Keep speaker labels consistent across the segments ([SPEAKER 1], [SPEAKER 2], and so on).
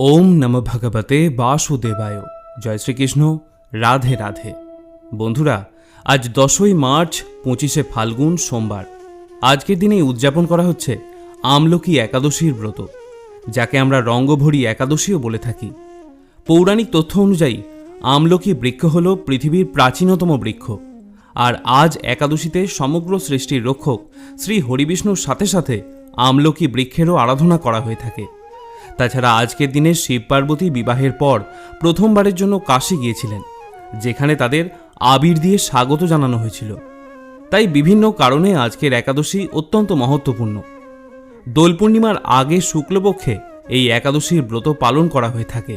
[SPEAKER 1] ওম নম ভগবতে বাসুদেবায়। জয় শ্রীকৃষ্ণ। রাধে রাধে। বন্ধুরা, আজ দশই মার্চ, পঁচিশে ফাল্গুন, সোমবার। আজকের দিনেই উদযাপন করা হচ্ছে আমলকি একাদশীর ব্রত, যাকে আমরা রঙ্গভরি একাদশীও বলে থাকি। পৌরাণিক তথ্য অনুযায়ী, আমলকি বৃক্ষ হল পৃথিবীর প্রাচীনতম বৃক্ষ, আর আজ একাদশীতে সমগ্র সৃষ্টির রক্ষক শ্রী হরিবিষ্ণুর সাথে সাথে আমলকি বৃক্ষেরও আরাধনা করা হয়ে থাকে। তাছাড়া আজকের দিনে শিব পার্বতী বিবাহের পর প্রথমবারের জন্য কাশী গিয়েছিলেন, যেখানে তাদের আবির দিয়ে স্বাগত জানানো হয়েছিল। তাই বিভিন্ন কারণে আজকের একাদশী অত্যন্ত মহত্বপূর্ণ। দোল পূর্ণিমার আগে শুক্লপক্ষে এই একাদশীর ব্রত পালন করা হয়ে থাকে।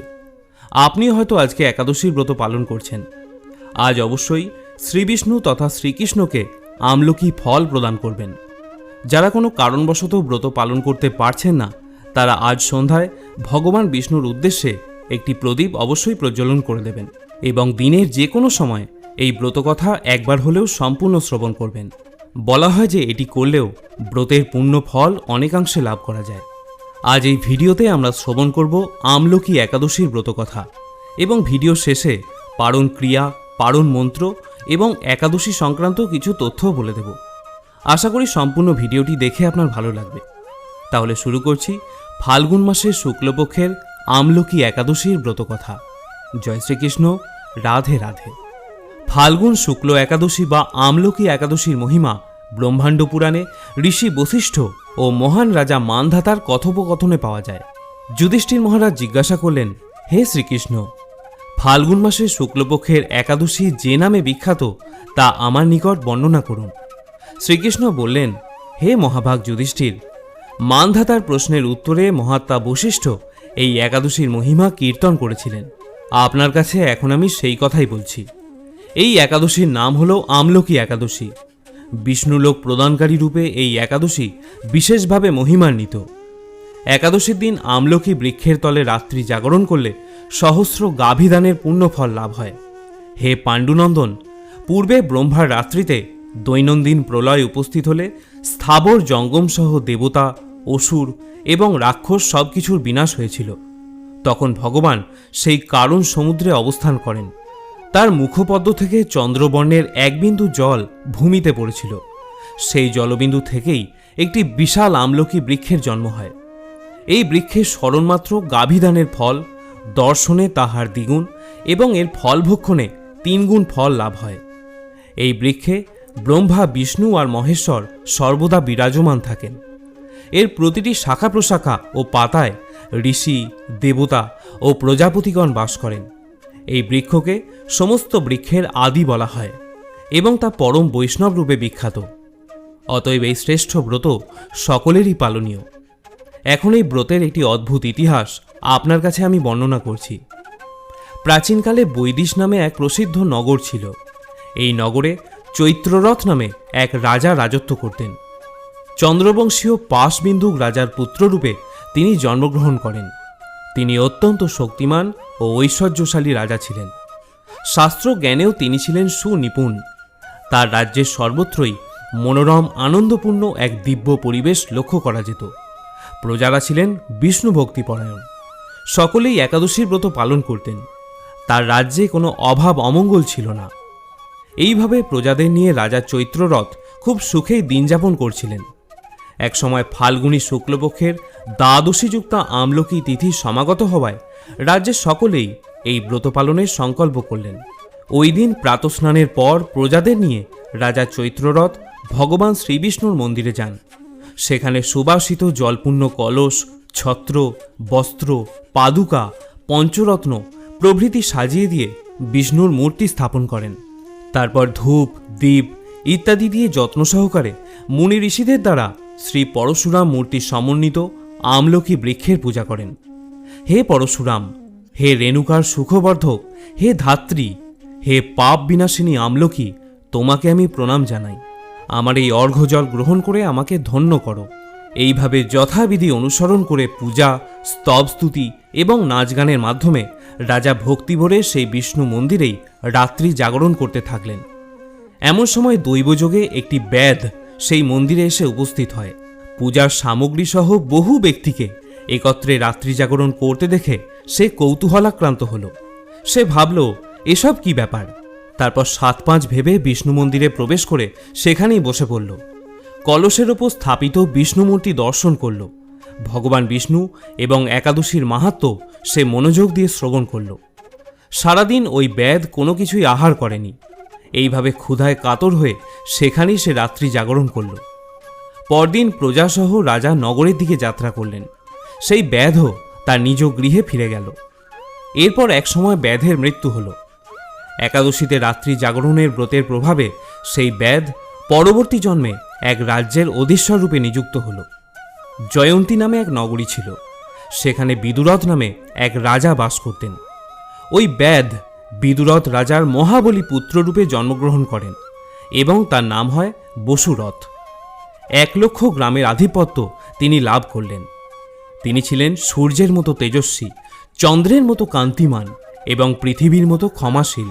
[SPEAKER 1] আপনি হয়তো আজকে একাদশীর ব্রত পালন করছেন। আজ অবশ্যই শ্রীবিষ্ণু তথা শ্রীকৃষ্ণকে আমলকি ফল প্রদান করবেন। যারা কোনো কারণবশত ব্রত পালন করতে পারছেন না তারা আজ সন্ধ্যায় ভগবান বিষ্ণুর উদ্দেশ্যে একটি প্রদীপ অবশ্যই প্রজ্বলন করে দেবেন এবং দিনের যে কোনো সময় এই ব্রতকথা একবার হলেও সম্পূর্ণ শ্রবণ করবেন। বলা হয় যে এটি করলেও ব্রতের পূর্ণ ফল অনেকাংশে লাভ করা যায়। আজ এই ভিডিওতে আমরা শ্রবণ করব আমলকি একাদশীর ব্রতকথা এবং ভিডিও শেষে পারণ ক্রিয়া, পারণ মন্ত্র এবং একাদশী সংক্রান্ত কিছু তথ্যও বলে দেব। আশা করি সম্পূর্ণ ভিডিওটি দেখে আপনার ভালো লাগবে। তাহলে শুরু করছি ফাল্গুন মাসের শুক্লপক্ষের আমলকি একাদশীর ব্রতকথা। জয় শ্রীকৃষ্ণ, রাধে রাধে। ফাল্গুন শুক্ল একাদশী বা আমলকি একাদশীর মহিমা ব্রহ্মাণ্ড পুরাণে ঋষি বশিষ্ঠ ও মহান রাজা মানধাতার কথোপকথনে পাওয়া যায়। যুধিষ্ঠির মহারাজ জিজ্ঞাসা করলেন, হে শ্রীকৃষ্ণ, ফাল্গুন মাসের শুক্লপক্ষের একাদশী যে নামে বিখ্যাত তা আমার নিকট বর্ণনা করুন। শ্রীকৃষ্ণ বললেন, হে মহাভাগ যুধিষ্ঠির মানধাতার প্রশ্নের উত্তরে মহাত্মা বশিষ্ঠ এই একাদশীর মহিমা কীর্তন করেছিলেন। আপনার কাছে এখন আমি সেই কথাই বলছি। এই একাদশীর নাম হল আমলকি একাদশী। বিষ্ণুলোক প্রদানকারী রূপে এই একাদশী বিশেষভাবে মহিমান্বিত। একাদশীর দিন আমলকি বৃক্ষের তলে রাত্রি জাগরণ করলে সহস্র গাভিদানের পুণ্যফল লাভ হয়। হে পাণ্ডুনন্দন, পূর্বে ব্রহ্মার রাত্রিতে দৈনন্দিন প্রলয় উপস্থিত হলে স্থাবর জঙ্গমসহ দেবতা অসুর এবং রাক্ষস সব কিছুর বিনাশ হয়েছিল। তখন ভগবান সেই কারণ সমুদ্রে অবস্থান করেন। তার মুখপদ্ম থেকে চন্দ্রবর্ণের এক বিন্দু জল ভূমিতে পড়েছিল। সেই জলবিন্দু থেকেই একটি বিশাল আমলকি বৃক্ষের জন্ম হয়। এই বৃক্ষের স্মরণমাত্র গাভিদানের ফল, দর্শনে তাহার দ্বিগুণ এবং এর ফল ভক্ষণে তিনগুণ ফল লাভ হয়। এই বৃক্ষে ব্রহ্মা, বিষ্ণু আর মহেশ্বর সর্বদা বিরাজমান থাকেন। এর প্রতিটি শাখা প্রশাখা ও পাতায় ঋষি, দেবতা ও প্রজাপতিগণ বাস করেন। এই বৃক্ষকে সমস্ত বৃক্ষের আদি বলা হয় এবং তা পরম বৈষ্ণব রূপে বিখ্যাত। অতএব এই শ্রেষ্ঠ ব্রত সকলেরই পালনীয়। এখন এই ব্রতের একটি অদ্ভুত ইতিহাস আপনার কাছে আমি বর্ণনা করছি। প্রাচীনকালে বৈদিশ নামে এক প্রসিদ্ধ নগর ছিল। এই নগরে চৈত্ররথ নামে এক রাজা রাজত্ব করতেন। চন্দ্রবংশীয় পাশবিন্দুক রাজার পুত্ররূপে তিনি জন্মগ্রহণ করেন। তিনি অত্যন্ত শক্তিমান ও ঐশ্বর্যশালী রাজা ছিলেন। শাস্ত্র জ্ঞানেও তিনি ছিলেন সুনিপুণ। তার রাজ্যের সর্বত্রই মনোরম, আনন্দপূর্ণ এক দিব্য পরিবেশ লক্ষ্য করা যেত। প্রজারা ছিলেন বিষ্ণু ভক্তিপরায়ণ। সকলেই একাদশীর ব্রত পালন করতেন। তার রাজ্যে কোনো অভাব অমঙ্গল ছিল না। এইভাবে প্রজাদের নিয়ে রাজা চৈত্ররথ খুব সুখেই দিনযাপন করছিলেন। একসময় ফাল্গুনী শুক্লপক্ষের দ্বাদশীযুক্ত আমলকি তিথি সমাগত হওয়ায় রাজ্যের সকলেই এই ব্রত পালনের সংকল্প করলেন। ওই দিন প্রাতস্নানের পর প্রজাদের নিয়ে রাজা চৈত্ররথ ভগবান শ্রীবিষ্ণুর মন্দিরে যান। সেখানে সুবাসিত জলপূর্ণ কলস, ছত্র, বস্ত্র, পাদুকা, পঞ্চরত্ন প্রভৃতি সাজিয়ে দিয়ে বিষ্ণুর মূর্তি স্থাপন করেন। তারপর ধূপ, দীপ ইত্যাদি দিয়ে যত্ন সহকারে মুনি ঋষিদের দ্বারা শ্রী পরশুরাম মূর্তি সমন্বিত আমলকি বৃক্ষের পূজা করেন। হে পরশুরাম, হে রেণুকার সুখবর্ধক, হে ধাত্রী, হে পাপ বিনাশিনী আমলকি, তোমাকে আমি প্রণাম জানাই। আমার এই অর্ঘ্যজল গ্রহণ করে আমাকে ধন্য করো। এইভাবে যথাবিধি অনুসরণ করে পূজা স্তবস্তুতি এবং নাচ গানের মাধ্যমে রাজা ভক্তিভরে সেই বিষ্ণু মন্দিরেই রাত্রি জাগরণ করতে থাকলেন। এমন সময় দৈবযোগে একটি ব্যাধ সেই মন্দিরে এসে উপস্থিত হয়। পূজার সামগ্রী সহ বহু ব্যক্তিকে একত্রে রাত্রি জাগরণ করতে দেখে সে কৌতূহলাক্রান্ত হলো। সে ভাবল, এসব কি ব্যাপার? তারপর সাত পাঁচ ভেবে বিষ্ণু মন্দিরে প্রবেশ করে সেখানেই বসে পড়ল। কলসের ওপর স্থাপিত বিষ্ণুমূর্তি দর্শন করল। ভগবান বিষ্ণু এবং একাদশীর মাহাত্ম সে মনোযোগ দিয়ে শ্রবণ করল। সারাদিন ওই ব্যাধ কোনো কিছুই আহার করেনি। এইভাবে ক্ষুধায় কাতর হয়ে সেখানেই সে রাত্রি জাগরণ করল। পরদিন প্রজাসহ রাজা নগরের দিকে যাত্রা করলেন। সেই ব্যাধও তার নিজ গৃহে ফিরে গেল। এরপর একসময় ব্যাধের মৃত্যু হল। একাদশীতে রাত্রি জাগরণের ব্রতের প্রভাবে সেই ব্যাধ পরবর্তী জন্মে এক রাজ্যের অধীশ্বর রূপে নিযুক্ত হল। জয়ন্তী নামে এক নগরী ছিল। সেখানে বিদুরথ নামে এক রাজা বাস করতেন। ওই ব্যাধ বিদুরথ রাজার মহাবলী পুত্ররূপে জন্মগ্রহণ করেন এবং তার নাম হয় বসুরথ। এক লক্ষ গ্রামের আধিপত্য তিনি লাভ করলেন। তিনি ছিলেন সূর্যের মতো তেজস্বী, চন্দ্রের মতো কান্তিমান এবং পৃথিবীর মতো ক্ষমাশীল।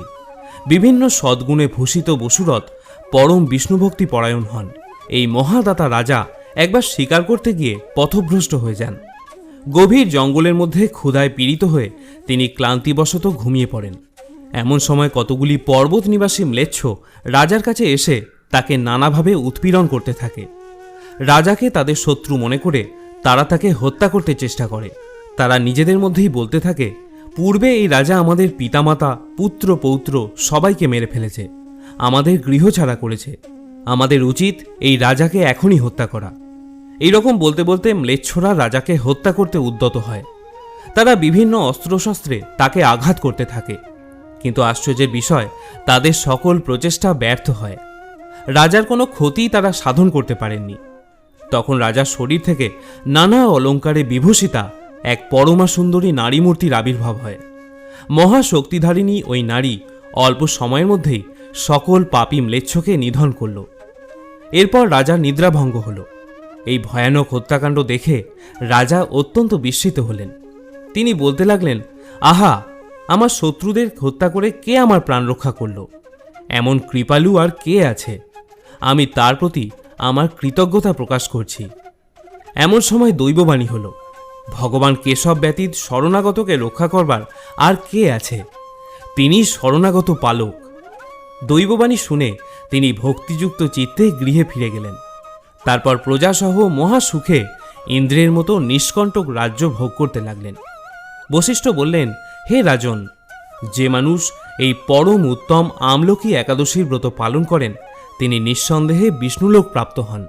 [SPEAKER 1] বিভিন্ন সদ্গুণে ভূষিত বসুরথ পরম বিষ্ণুভক্তি পরায়ণ হন। এই মহাদাতা রাজা একবার শিকার করতে গিয়ে পথভ্রষ্ট হয়ে যান। গভীর জঙ্গলের মধ্যে ক্ষুধায় পীড়িত হয়ে তিনি ক্লান্তিবশত ঘুমিয়ে পড়েন। এমন সময় কতগুলি পর্বত নিবাসী ম্লেচ্ছ রাজার কাছে এসে তাকে নানাভাবে উৎপীড়ন করতে থাকে। রাজাকে তাদের শত্রু মনে করে তারা তাকে হত্যা করতে চেষ্টা করে। তারা নিজেদের মধ্যেই বলতে থাকে, পূর্বে এই রাজা আমাদের পিতামাতা, পুত্র, পৌত্র সবাইকে মেরে ফেলেছে। আমাদের গৃহ ছাড়া করেছে। আমাদের উচিত এই রাজাকে এখনই হত্যা করা। এই রকম বলতে বলতে ম্লেচ্ছরা রাজাকে হত্যা করতে উদ্যত হয়। তারা বিভিন্ন অস্ত্রশস্ত্রে তাকে আঘাত করতে থাকে। কিন্তু আশ্চর্যের বিষয়, তাদের সকল প্রচেষ্টা ব্যর্থ হয়। রাজার কোনো ক্ষতি তারা সাধন করতে পারেননি। তখন রাজার শরীর থেকে নানা অলঙ্কারে বিভূষিতা, এক পরমা সুন্দরী নারী মূর্তির আবির্ভাব হয়। মহাশক্তিধারিণী ওই নারী অল্প সময়ের মধ্যেই সকল পাপী ম্লেচ্ছকে নিধন করল। এরপর রাজার নিদ্রাভঙ্গ হল। এই ভয়ানক হত্যাকাণ্ড দেখে রাজা অত্যন্ত বিস্মিত হলেন। তিনি বলতে লাগলেন, আহা আমার শত্রুদের হত্যা করে কে আমার প্রাণ রক্ষা করল? এমন কৃপালু আর কে আছে? আমি তার প্রতি আমার কৃতজ্ঞতা প্রকাশ করছি। এমন সময় দৈববাণী হল, ভগবান কেশব ব্যতীত শরণাগতকে রক্ষা করবার আর কে আছে? তিনি শরণাগত পালক। দৈববাণী শুনে তিনি ভক্তিযুক্ত চিত্তে গৃহে ফিরে গেলেন। তারপর প্রজাসহ মহা সুখে ইন্দ্রের মতো নিষ্কণ্টক রাজ্য ভোগ করতে লাগলেন। বশিষ্ঠ বললেন হে রাজন, যে মানুষ এই পরম উত্তম আমলকি একাদশীর ব্রত পালন করেন, তিনি নিঃসন্দেহে বিষ্ণুলোক প্রাপ্ত হন।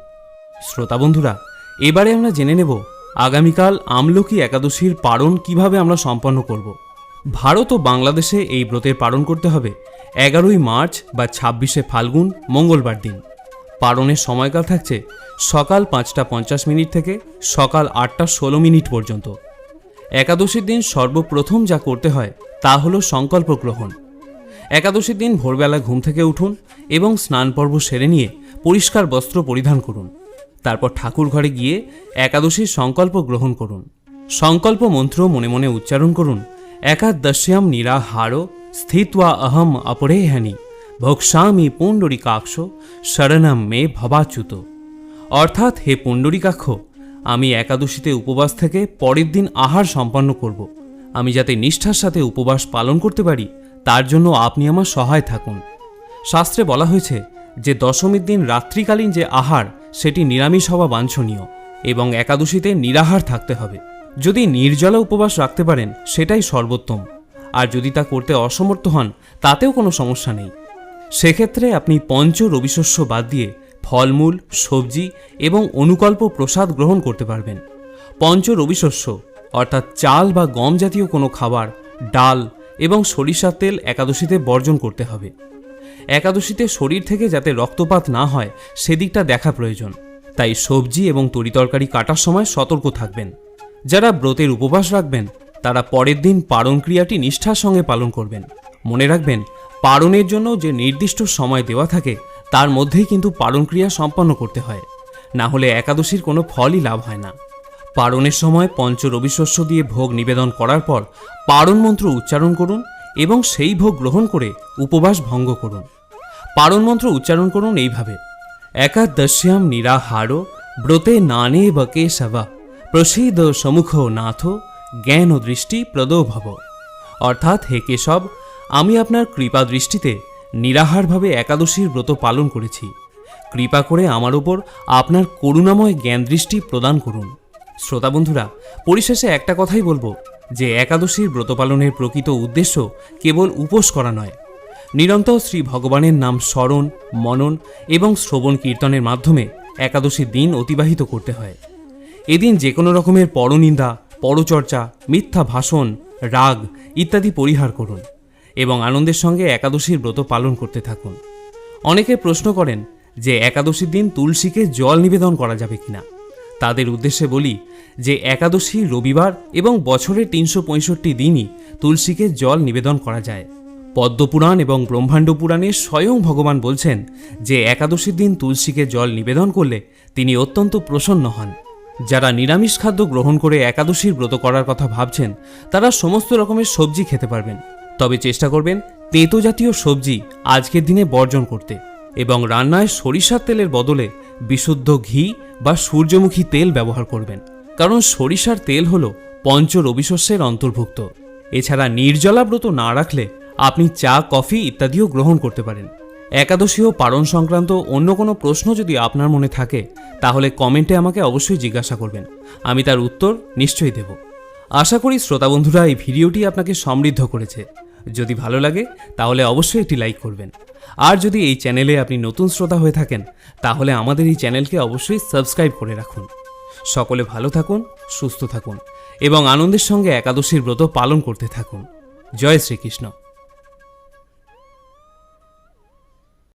[SPEAKER 1] শ্রোতা বন্ধুরা, এবারে আমরা জেনে নেব আগামীকাল আমলকি একাদশীর পালন কীভাবে আমরা সম্পন্ন করব। ভারত ও বাংলাদেশে এই ব্রতের পালন করতে হবে এগারোই মার্চ বা ছাব্বিশে ফাল্গুন, মঙ্গলবার দিন। পালনের সময়কাল থাকছে সকাল পাঁচটা পঞ্চাশ মিনিট থেকে সকাল আটটা ষোলো মিনিট পর্যন্ত। একাদশীর দিন সর্বপ্রথম যা করতে হয়, তা হলো সংকল্প গ্রহণ। একাদশীর দিন ভোরবেলা ঘুম থেকে উঠুন এবং স্নান পর্ব সেরে নিয়ে পরিষ্কার বস্ত্র পরিধান করুন। তারপর ঠাকুর ঘরে গিয়ে একাদশীর সংকল্প গ্রহণ করুন। সংকল্প মন্ত্র মনে মনে উচ্চারণ করুন, একাদশ্যাম নিরাহারো স্থিত্বা অহম অপরেহানি ভোক্সামি পুণ্ডরিকাক্ষ শরণম মে ভবাচ্যুত। অর্থাৎ হে পুণ্ডরিকাক্ষ আমি একাদশীতে উপবাস থেকে পরের দিন আহার সম্পন্ন করব। আমি যাতে নিষ্ঠার সাথে উপবাস পালন করতে পারি, তার জন্য আপনি আমার সহায় থাকুন। শাস্ত্রে বলা হয়েছে যে দশমীর দিন রাত্রিকালীন যে আহার, সেটি নিরামিষ হওয়া বাঞ্ছনীয় এবং একাদশীতে নিরাহার থাকতে হবে। যদি নির্জলা উপবাস রাখতে পারেন, সেটাই সর্বোত্তম। আর যদি তা করতে অসমর্থ হন, তাতেও কোনো সমস্যা নেই। সেক্ষেত্রে আপনি পঞ্চ রবিশস্য বাদ দিয়ে ফলমূল, সবজি এবং অনুকল্প প্রসাদ গ্রহণ করতে পারবেন। পঞ্চ রবিশস্য, অর্থাৎ চাল বা গম জাতীয় কোনো খাবার, ডাল এবং সরিষার তেল একাদশীতে বর্জন করতে হবে। একাদশীতে শরীর থেকে যাতে রক্তপাত না হয়, সেদিকটা দেখা প্রয়োজন। তাই সবজি এবং তরিতরকারি কাটার সময় সতর্ক থাকবেন। যারা ব্রতের উপবাস রাখবেন, তারা পরের দিন পারণ ক্রিয়াটি নিষ্ঠার সঙ্গে পালন করবেন। মনে রাখবেন, পারণের জন্য যে নির্দিষ্ট সময় দেওয়া থাকে তার মধ্যেই কিন্তু পারণ ক্রিয়া সম্পন্ন করতে হয়। না হলে একাদশীর কোনো ফলই লাভ হয় না। পারণের সময় পঞ্চ রবিশস্য দিয়ে ভোগ নিবেদন করার পর পারণ মন্ত্র উচ্চারণ করুন এবং সেই ভোগ গ্রহণ করে উপবাস ভঙ্গ করুন। পারণ মন্ত্র উচ্চারণ করুন এইভাবে। একাদশ্যাম নিরাহারো ব্রতে নানে বকে সবা প্রসিদ্ধ সমুখ নাথ জ্ঞান ও দৃষ্টি প্রদো ভব অর্থাৎ, হে কেশব, আমি আপনার কৃপা দৃষ্টিতে নিরাহারভাবে একাদশীর ব্রত পালন করেছি। কৃপা করে আমার ওপর আপনার করুণাময় জ্ঞান দৃষ্টি প্রদান করুন। শ্রোতা বন্ধুরা, পরিশেষে একটা কথাই বলব, যে একাদশীর ব্রত পালনের প্রকৃত উদ্দেশ্য কেবল উপোস করা নয়। নিরন্তর শ্রী ভগবানের নাম স্মরণ, মনন এবং শ্রবণ কীর্তনের মাধ্যমে একাদশীর দিন অতিবাহিত করতে হয়। এদিন যে কোনো রকমের পরনিন্দা, পরচর্চা, মিথ্যা ভাষণ, রাগ ইত্যাদি পরিহার করুন। এবং আনন্দের সঙ্গে একাদশীর ব্রত পালন করতে থাকুন। অনেকে প্রশ্ন করেন যে একাদশীর দিন তুলসীকে জল নিবেদন করা যাবে কিনা। তাদের উদ্দেশ্যে বলি যে একাদশী রবিবার এবং বছরের তিনশো পঁয়ষট্টি দিনই তুলসীকে জল নিবেদন করা যায়। পদ্মপুরাণ এবং ব্রহ্মাণ্ড পুরাণে স্বয়ং ভগবান বলছেন যে একাদশীর দিন তুলসীকে জল নিবেদন করলে তিনি অত্যন্ত প্রসন্ন হন। যারা নিরামিষ খাদ্য গ্রহণ করে একাদশীর ব্রত করার কথা ভাবছেন, তারা সমস্ত রকমের সবজি খেতে পারবেন। তবে চেষ্টা করবেন তেঁতো জাতীয় সবজি আজকের দিনে বর্জন করতে এবং রান্নায় সরিষার তেলের বদলে বিশুদ্ধ ঘি বা সূর্যমুখী তেল ব্যবহার করবেন। কারণ সরিষার তেল হল পঞ্চ রবিশস্যের অন্তর্ভুক্ত। এছাড়া নির্জলা ব্রত না রাখলে আপনি চা, কফি ইত্যাদিও গ্রহণ করতে পারেন। একাদশী ও পারণ সংক্রান্ত অন্য কোনো প্রশ্ন যদি আপনার মনে থাকে, তাহলে কমেন্টে আমাকে অবশ্যই জিজ্ঞাসা করবেন। আমি তার উত্তর নিশ্চয়ই দেব। আশা করি শ্রোতা বন্ধুরা, এই ভিডিওটি আপনাকে সমৃদ্ধ করেছে। যদি ভালো লাগে, তাহলে অবশ্যই একটি লাইক করবেন। আর যদি এই চ্যানেলে আপনি নতুন শ্রোতা হয়ে থাকেন, তাহলে আমাদের এই চ্যানেলকে অবশ্যই সাবস্ক্রাইব করে রাখুন। সকলে ভালো থাকুন, সুস্থ থাকুন, এবং আনন্দের সঙ্গে একাদশীর ব্রত পালন করতে থাকুন। জয় শ্রীকৃষ্ণ।